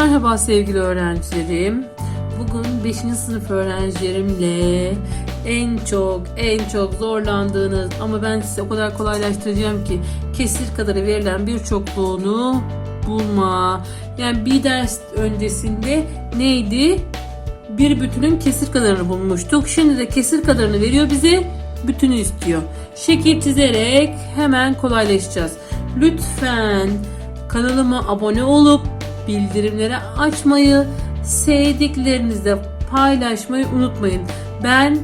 Merhaba sevgili öğrencilerim. Bugün 5. sınıf öğrencilerimle en çok en çok zorlandığınız ama ben size o kadar kolaylaştıracağım ki kesir kadarı verilen bir çokluğunu bulma. Yani bir ders öncesinde neydi? Bir bütünün kesir kadarını bulmuştuk. Şimdi de kesir kadarını veriyor bize, bütünü istiyor. Şekil çizerek hemen kolaylaşacağız. Lütfen kanalıma abone olup bildirimleri açmayı, sevdiklerinizle paylaşmayı unutmayın. Ben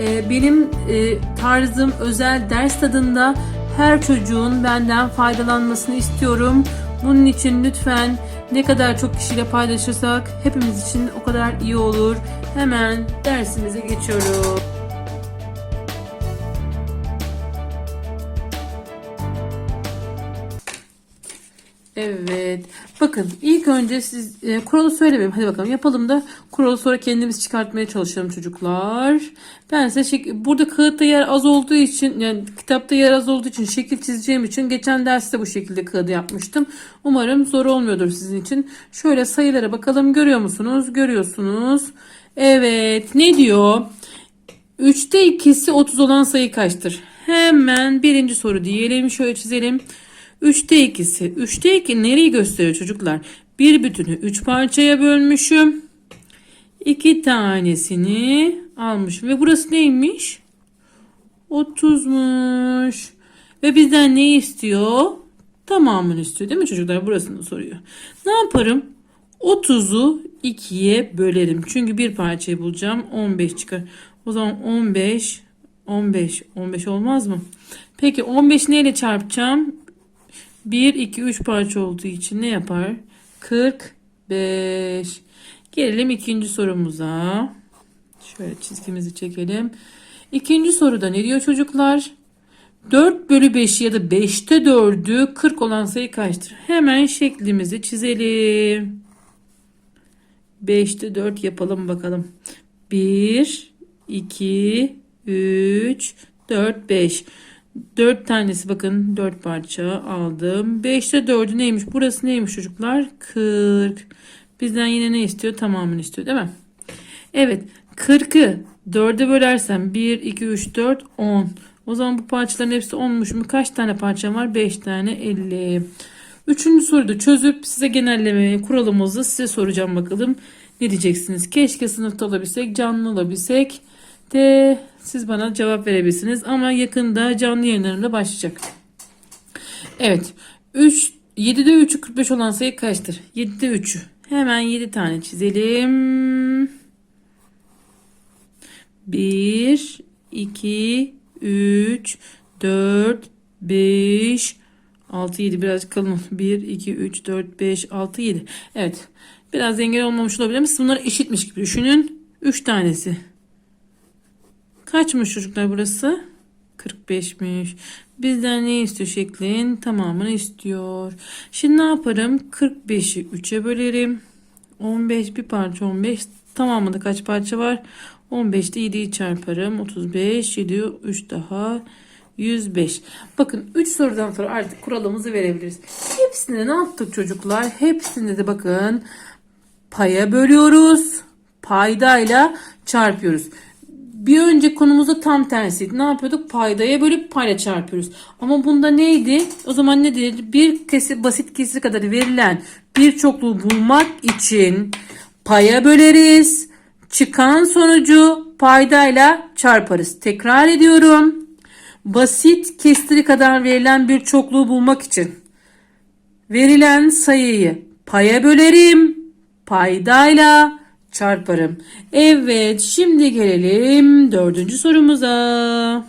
e, benim e, tarzım özel ders tadında her çocuğun benden faydalanmasını istiyorum. Bunun için lütfen ne kadar çok kişiyle paylaşırsak hepimiz için o kadar iyi olur. Hemen dersimize geçiyoruz. Evet. Bakın ilk önce siz e, kuralı söylemeyeyim. Hadi bakalım yapalım da kuralı sonra kendimiz çıkartmaya çalışalım çocuklar. Ben size şek- burada kağıtta yer az olduğu için yani kitapta yer az olduğu için şekil çizeceğim için geçen derste bu şekilde kağıdı yapmıştım. Umarım zor olmuyordur sizin için. Şöyle sayılara bakalım. Görüyor musunuz? Görüyorsunuz. Evet. Ne diyor? 3'te ikisi 30 olan sayı kaçtır? Hemen birinci soru diyelim. Şöyle çizelim. 3'te ikisi. 3'te 2 nereyi gösteriyor çocuklar? Bir bütünü 3 parçaya bölmüşüm. 2 tanesini almışım. Ve burası neymiş? 30'muş. Ve bizden ne istiyor? Tamamını istiyor değil mi çocuklar? Burasını soruyor. Ne yaparım? 30'u 2'ye bölerim. Çünkü bir parçayı bulacağım. 15 çıkar. O zaman 15 15 15 olmaz mı? Peki 15 neyle çarpacağım? 1 2 3 parça olduğu için ne yapar? 45. Gelelim ikinci sorumuza. Şöyle çizgimizi çekelim. İkinci soruda ne diyor çocuklar? 4 bölü 5 ya da 5'te 4'ü 40 olan sayı kaçtır? Hemen şeklimizi çizelim. 5'te 4 yapalım bakalım. 1, 2, 3, 4, 5. 4 tanesi bakın 4 parça aldım. 5'te 4'ü neymiş? Burası neymiş çocuklar? 40. Bizden yine ne istiyor? Tamamını istiyor değil mi? Evet. 40'ı 4'e bölersem 1, 2, 3, 4, 10. O zaman bu parçaların hepsi 10'muş mu? Kaç tane parçam var? 5 tane 50. Üçüncü soruda çözüp size genelleme kuralımızı size soracağım bakalım. Ne diyeceksiniz? Keşke sınıfta olabilsek, canlı olabilsek de siz bana cevap verebilirsiniz. Ama yakında canlı yayınlarımda başlayacak. Evet. 3, 7'de 3'ü 45 olan sayı kaçtır? 7'de 3'ü. Hemen 7 tane çizelim. 1, 2, 3, 4, 5, 6, 7 birazcık kalın. 1, 2, 3, 4, 5, 6, 7. Evet. Biraz dengeli olmamış olabilir ama siz bunları eşitmiş gibi düşünün. 3 tanesi. Kaçmış çocuklar burası? 45'miş. Bizden ne istiyor şeklin? Tamamını istiyor. Şimdi ne yaparım? 45'i 3'e bölerim. 15 bir parça 15. Tamamında kaç parça var? 15'te 7'yi çarparım. 35, 7, 3 daha 105. Bakın 3 sorudan sonra artık kuralımızı verebiliriz. Hepsinde ne yaptık çocuklar? Hepsinde de bakın paya bölüyoruz. Paydayla çarpıyoruz. Bir önceki konumuzda tam tersiydi. Ne yapıyorduk? Paydaya bölüp payla çarpıyoruz. Ama bunda neydi? O zaman ne dedi? Bir kesir, basit kesir kadar verilen bir çokluğu bulmak için paya böleriz. Çıkan sonucu paydayla çarparız. Tekrar ediyorum. Basit kesiri kadar verilen bir çokluğu bulmak için verilen sayıyı paya bölerim. Paydayla çarparım. Evet şimdi gelelim dördüncü sorumuza.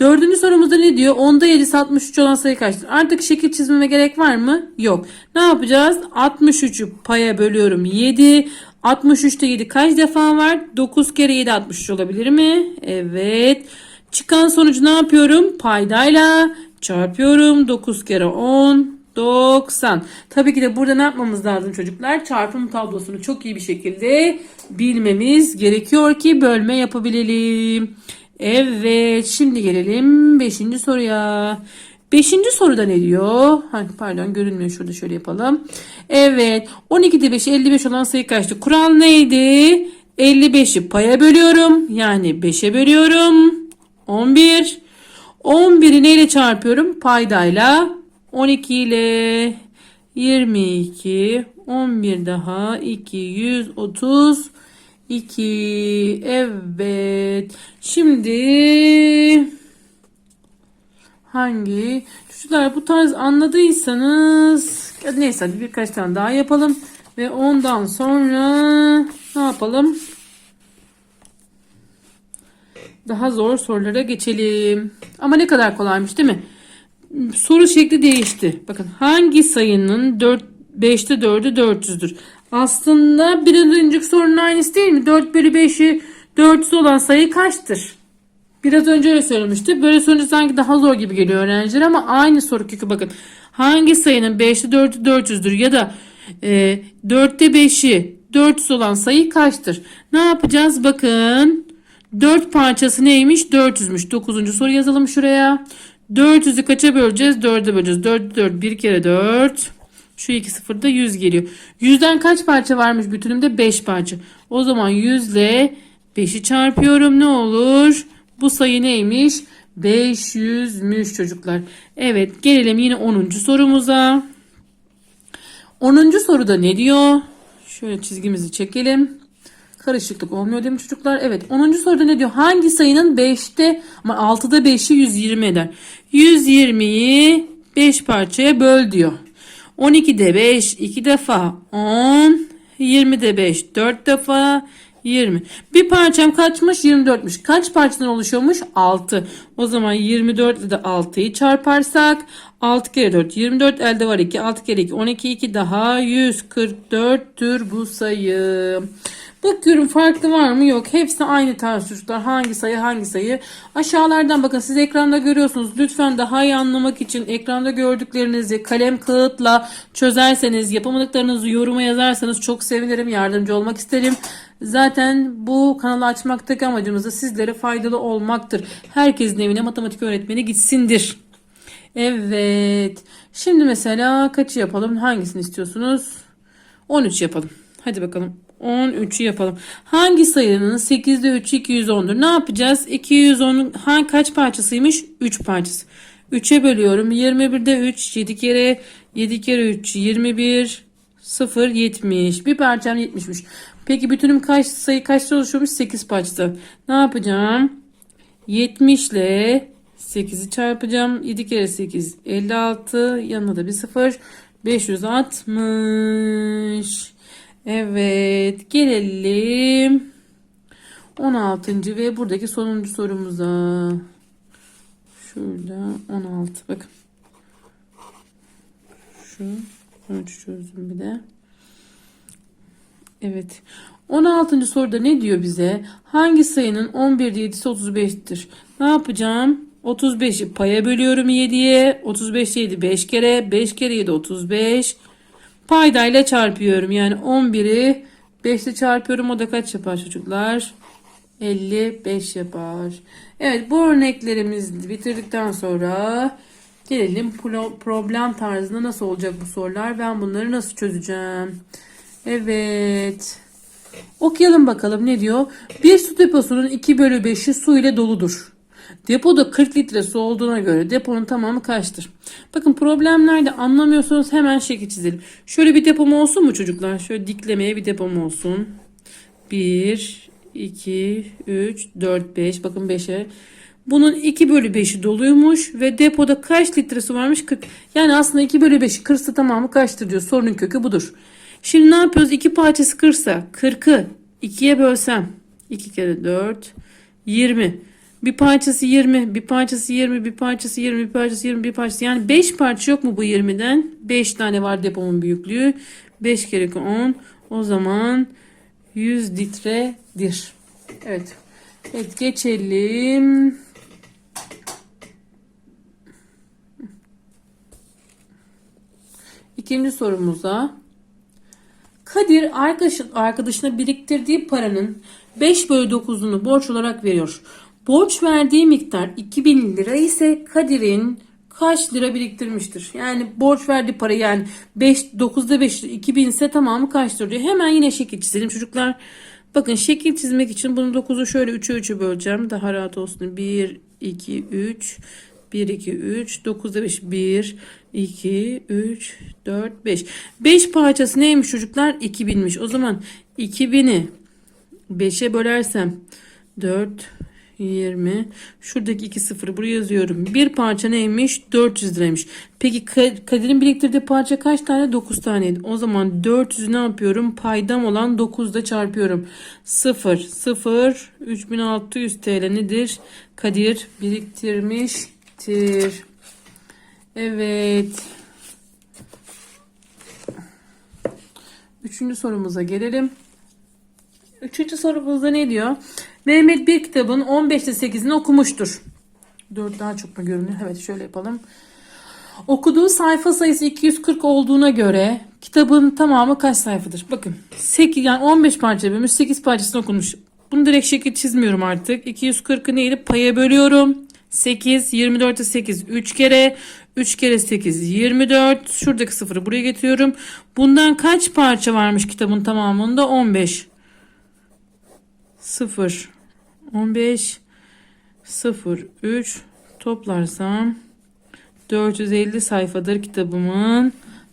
Dördüncü sorumuzda ne diyor? Onda 7'si 63 olan sayı kaçtır? Artık şekil çizmeme gerek var mı? Yok. Ne yapacağız? 63'ü paya bölüyorum 7. 63'te 7 kaç defa var? 9 kere 7 63 olabilir mi? Evet. Çıkan sonucu ne yapıyorum? Paydayla çarpıyorum. 9 kere 10 90. Tabii ki de burada ne yapmamız lazım çocuklar? Çarpım tablosunu çok iyi bir şekilde bilmemiz gerekiyor ki bölme yapabilelim. Evet şimdi gelelim 5. soruya. Beşinci soruda ne diyor? Pardon görünmüyor şurada şöyle yapalım. Evet 12'de 5 55 olan sayı kaçtı? Kural neydi? 55'i paya bölüyorum. Yani 5'e bölüyorum. 11. 11'i neyle çarpıyorum? Paydayla. 12 ile 22. 11 daha 230. 2. Evet. Şimdi hangi çocuklar bu tarz anladıysanız neyse hadi birkaç tane daha yapalım ve ondan sonra ne yapalım? Daha zor sorulara geçelim. Ama ne kadar kolaymış değil mi? Soru şekli değişti. Bakın hangi sayının 4 5'te 4'ü 400'dür? Aslında bir önceki sorunun aynısı değil mi? 4 bölü 5'i 400 olan sayı kaçtır? Biraz önce öyle söylemişti. Böyle sorunca sanki daha zor gibi geliyor öğrenciler ama aynı soru kökü bakın. Hangi sayının 5'te 4'ü 400'dür ya da e, 4'te 5'i 400 olan sayı kaçtır? Ne yapacağız? Bakın 4 parçası neymiş? 400'müş. 9. soru yazalım şuraya. 400'ü kaça böleceğiz? 4'e böleceğiz. 4 4 bir kere 4. Şu iki sıfırda 100 geliyor. 100'den kaç parça varmış bütünümde? 5 parça. O zaman 100 ile 5'i çarpıyorum. Ne olur? Bu sayı neymiş? 500'müş çocuklar. Evet gelelim yine 10. sorumuza. 10. soruda ne diyor? Şöyle çizgimizi çekelim. Karışıklık olmuyor değil mi çocuklar? Evet 10. soruda ne diyor? Hangi sayının 5'te ama 6'da 5'i 120 eder? 120'yi 5 parçaya böl diyor. 12'de 5 2 defa 10 20'de 5 4 defa 20. Bir parçam kaçmış? 24'müş. Kaç parçadan oluşuyormuş? 6. O zaman 24 ile de 6'yı çarparsak 6 kere 4 24 elde var 2 6 kere 2 12 2 daha 144'tür bu sayı. Bakıyorum farklı var mı? Yok. Hepsi aynı tarz çocuklar. Hangi sayı hangi sayı? Aşağılardan bakın siz ekranda görüyorsunuz. Lütfen daha iyi anlamak için ekranda gördüklerinizi kalem kağıtla çözerseniz yapamadıklarınızı yoruma yazarsanız çok sevinirim. Yardımcı olmak isterim. Zaten bu kanalı açmaktaki amacımız da sizlere faydalı olmaktır. Herkesin evine matematik öğretmeni gitsindir. Evet. Şimdi mesela kaçı yapalım? Hangisini istiyorsunuz? 13 yapalım. Hadi bakalım. 13'ü yapalım. Hangi sayının 8'de 3'ü 210'dur? Ne yapacağız? 210'un hangi kaç parçasıymış? 3 parçası. 3'e bölüyorum. 21'de 3 7 kere 7 kere 3 21 0 70. Bir parçam 70'miş. Peki bütünüm kaç sayı kaçta oluşuyormuş? 8 parçada. Ne yapacağım? 70 ile 8'i çarpacağım. 7 kere 8 56. Yanına da bir 0. 560. Evet gelelim 16. ve buradaki sonuncu sorumuza. Şurada 16 bakın. Şu 13 çözdüm bir de. Evet. 16. soruda ne diyor bize? Hangi sayının 11'de 7'si 35'tir? Ne yapacağım? 35'i paya bölüyorum 7'ye. 35 7 5 kere. 5 kere 7 35. Paydayla çarpıyorum. Yani 11'i 5 ile çarpıyorum. O da kaç yapar çocuklar? 55 yapar. Evet bu örneklerimizi bitirdikten sonra gelelim problem tarzında nasıl olacak bu sorular. Ben bunları nasıl çözeceğim? Evet. Okuyalım bakalım ne diyor? Bir su deposunun 2 bölü 5'i su ile doludur. Depoda 40 litre su olduğuna göre deponun tamamı kaçtır? Bakın problemlerde anlamıyorsanız hemen şekil çizelim. Şöyle bir depom olsun mu çocuklar? Şöyle diklemeye bir depom olsun. 1, 2, 3, 4, 5. Bakın 5'e. Bunun 2 bölü 5'i doluymuş ve depoda kaç litre su varmış? 40. Yani aslında 2 bölü 5'i 40 tamamı kaçtır diyor. Sorunun kökü budur. Şimdi ne yapıyoruz? 2 parçası 40 ise 40'ı 2'ye bölsem 2 kere 4 20. Bir parçası 20, bir parçası 20, bir parçası 20, bir parçası 20, bir parçası. Yani 5 parça yok mu bu 20'den? 5 tane var depomun büyüklüğü. 5 kere 10. O zaman 100 litredir. Evet. Evet geçelim. İkinci sorumuza. Kadir arkadaşına biriktirdiği paranın 5 bölü 9'unu borç olarak veriyor. Borç verdiği miktar 2000 lira ise Kadir'in kaç lira biriktirmiştir? Yani borç verdiği para yani 5 9'da 5 2000 ise tamamı kaçtır diyor. Hemen yine şekil çizelim çocuklar. Bakın şekil çizmek için bunu 9'u şöyle 3'e 3'e böleceğim. Daha rahat olsun. 1 2 3 1 2 3 9'da 5 1 2 3 4 5. 5 parçası neymiş çocuklar? 2000'miş. O zaman 2000'i 5'e bölersem 4 20 şuradaki 2 sıfırı buraya yazıyorum. Bir parça neymiş? 400 liraymış. Peki Ka- Kadir'in biriktirdiği parça kaç tane? 9 taneydi. O zaman 400'ü ne yapıyorum? Paydam olan 9'da çarpıyorum. 0 0 3600 TL nedir? Kadir biriktirmiştir. Evet. Üçüncü sorumuza gelelim. Üçüncü sorumuzda ne diyor? Mehmet bir kitabın 15'te 8'ini okumuştur. 4 daha çok mu görünüyor? Evet şöyle yapalım. Okuduğu sayfa sayısı 240 olduğuna göre kitabın tamamı kaç sayfadır? Bakın 8 yani 15 parça bölmüş 8 parçasını okumuş. Bunu direkt şekil çizmiyorum artık. 240'ı neydi? Paya bölüyorum. 8, 24'e 8 3 kere. 3 kere 8 24. Şuradaki sıfırı buraya getiriyorum. Bundan kaç parça varmış kitabın tamamında? 15. 0 15 0 3 toplarsam 450 sayfadır kitabımın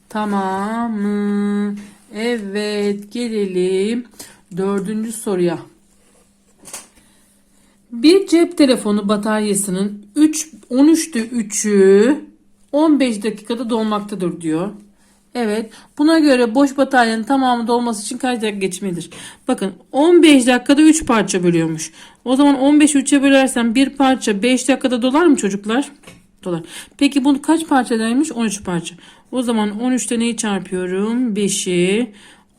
tamamı. Evet gelelim dördüncü soruya. Bir cep telefonu bataryasının 3 13'te 3'ü 15 dakikada dolmaktadır diyor. Evet. Buna göre boş bataryanın tamamı dolması için kaç dakika geçmelidir? Bakın 15 dakikada 3 parça bölüyormuş. O zaman 15 3'e bölersem bir parça 5 dakikada dolar mı çocuklar? Dolar. Peki bunu kaç parçadaymış? 13 parça. O zaman 13'te neyi çarpıyorum? 5'i.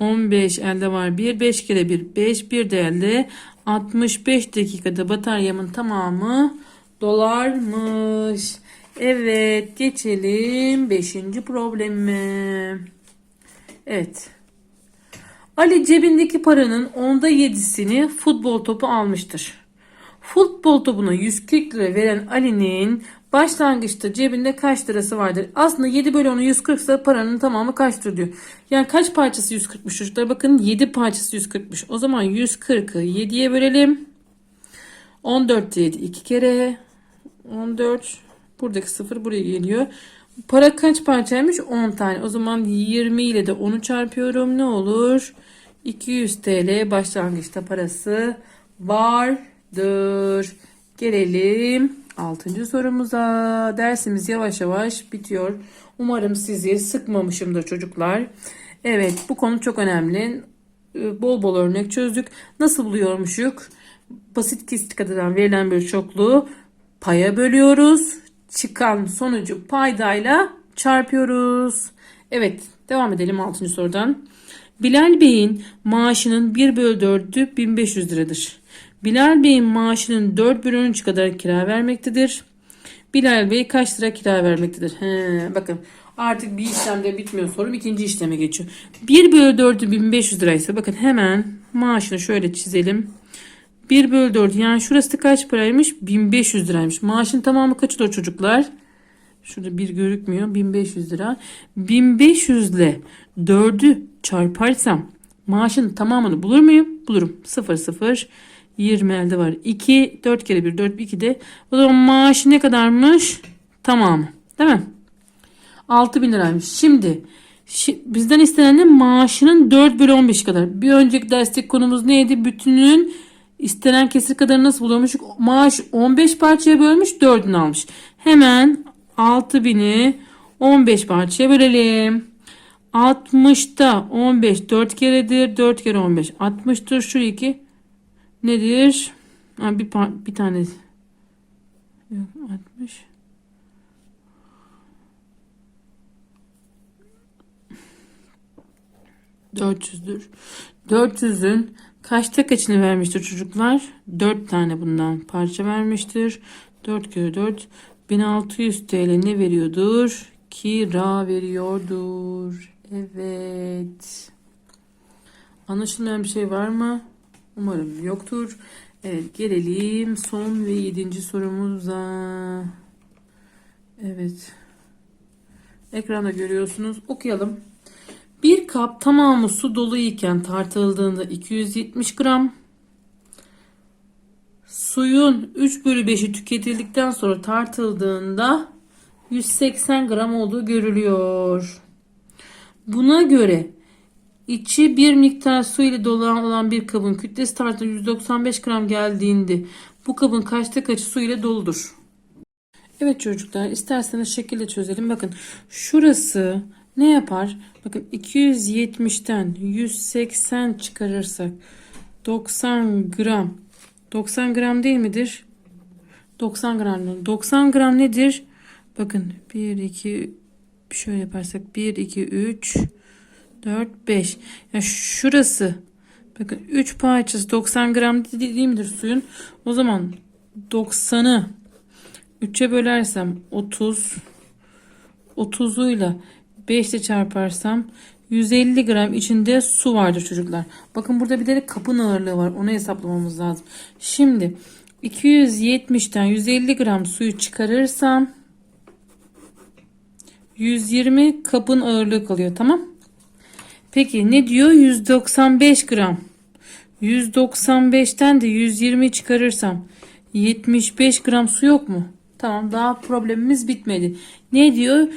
15 elde var 1. 5 kere 1 5. 1 de elde. 65 dakikada bataryamın tamamı dolarmış. Evet geçelim 5. problemime. Evet. Ali cebindeki paranın onda yedisini futbol topu almıştır. Futbol topuna 140 lira veren Ali'nin başlangıçta cebinde kaç lirası vardır? Aslında 7 bölü 10'u 140 ise paranın tamamı kaçtır diyor. Yani kaç parçası 140'mış çocuklar? Bakın 7 parçası 140'mış. O zaman 140'ı 7'ye bölelim. 14 7 2 kere. 14 buradaki 0 buraya geliyor. Para kaç parçaymış? 10 tane. O zaman 20 ile de 10'u çarpıyorum. Ne olur? 200 TL başlangıçta parası vardır. Gelelim 6. sorumuza. Dersimiz yavaş yavaş bitiyor. Umarım sizi sıkmamışımdır çocuklar. Evet bu konu çok önemli. Ee, Bol bol örnek çözdük. Nasıl buluyormuşuk? Basit kesitlik adından verilen bir çokluğu paya bölüyoruz. Çıkan sonucu paydayla çarpıyoruz. Evet devam edelim 6. sorudan. Bilal Bey'in maaşının 1 bölü 4'ü 1500 liradır. Bilal Bey'in maaşının 4 bölü 13 kadar kira vermektedir. Bilal Bey kaç lira kira vermektedir? He, bakın artık bir işlemde bitmiyor sorum ikinci işleme geçiyor. 1 bölü 4'ü 1500 liraysa bakın hemen maaşını şöyle çizelim. 1 bölü 4 yani şurası da kaç paraymış? 1500 liraymış. Maaşın tamamı kaç olur çocuklar? Şurada bir görükmüyor. 1500 lira. 1500 ile 4'ü çarparsam maaşın tamamını bulur muyum? Bulurum. 0 0 20 elde var. 2 4 kere 1 4 2 de. O zaman maaşı ne kadarmış? Tamamı. Değil mi? 6000 liraymış. Şimdi şi- bizden istenen maaşının 4 bölü 15 kadar. Bir önceki dersteki konumuz neydi? Bütünün istenen kesir kadarı nasıl buluyormuş? Maaş 15 parçaya bölmüş 4'ünü almış. Hemen 6000'i 15 parçaya bölelim. 60'ta 15 4 keredir. 4 kere 15 60'tır. Şu iki nedir? Ha, bir, bir tane. Yok 60. ...400'dür. 400'ün kaçta kaçını vermiştir çocuklar? 4 tane bundan parça vermiştir. 4 kere 4 1600 TL ne veriyordur? Kira veriyordur. Evet. Anlaşılmayan bir şey var mı? Umarım yoktur. Evet gelelim son ve yedinci sorumuza. Evet. Ekranda görüyorsunuz. Okuyalım. Bir kap tamamı su dolu iken tartıldığında 270 gram. Suyun 3 bölü 5'i tüketildikten sonra tartıldığında 180 gram olduğu görülüyor. Buna göre içi bir miktar su ile dolu olan bir kabın kütlesi tartı 195 gram geldiğinde bu kabın kaçta kaçı su ile doludur? Evet çocuklar isterseniz şekilde çözelim. Bakın şurası ne yapar? Bakın 270'ten 180 çıkarırsak 90 gram 90 gram değil midir? 90 gram. 90 gram nedir? Bakın 1 2 şöyle yaparsak 1 2 3 4 5. Yani şurası bakın 3 parçası 90 gram değil midir suyun? O zaman 90'ı 3'e bölersem 30 30'uyla 5 ile çarparsam 150 gram içinde su vardır çocuklar. Bakın burada bir de kapın ağırlığı var. Onu hesaplamamız lazım. Şimdi 270'ten 150 gram suyu çıkarırsam 120 kapın ağırlığı kalıyor. Tamam. Peki ne diyor? 195 gram. 195'ten de 120 çıkarırsam 75 gram su yok mu? Tamam daha problemimiz bitmedi. Ne diyor?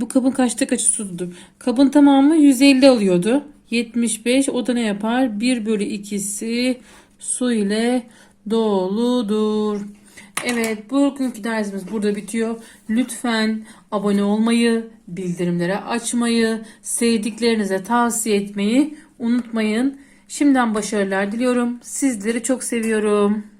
Bu kabın kaçta kaçı sudur? Kabın tamamı 150 alıyordu. 75 o da ne yapar? 1 bölü 2'si su ile doludur. Evet bugünkü dersimiz burada bitiyor. Lütfen abone olmayı, bildirimleri açmayı, sevdiklerinize tavsiye etmeyi unutmayın. Şimdiden başarılar diliyorum. Sizleri çok seviyorum.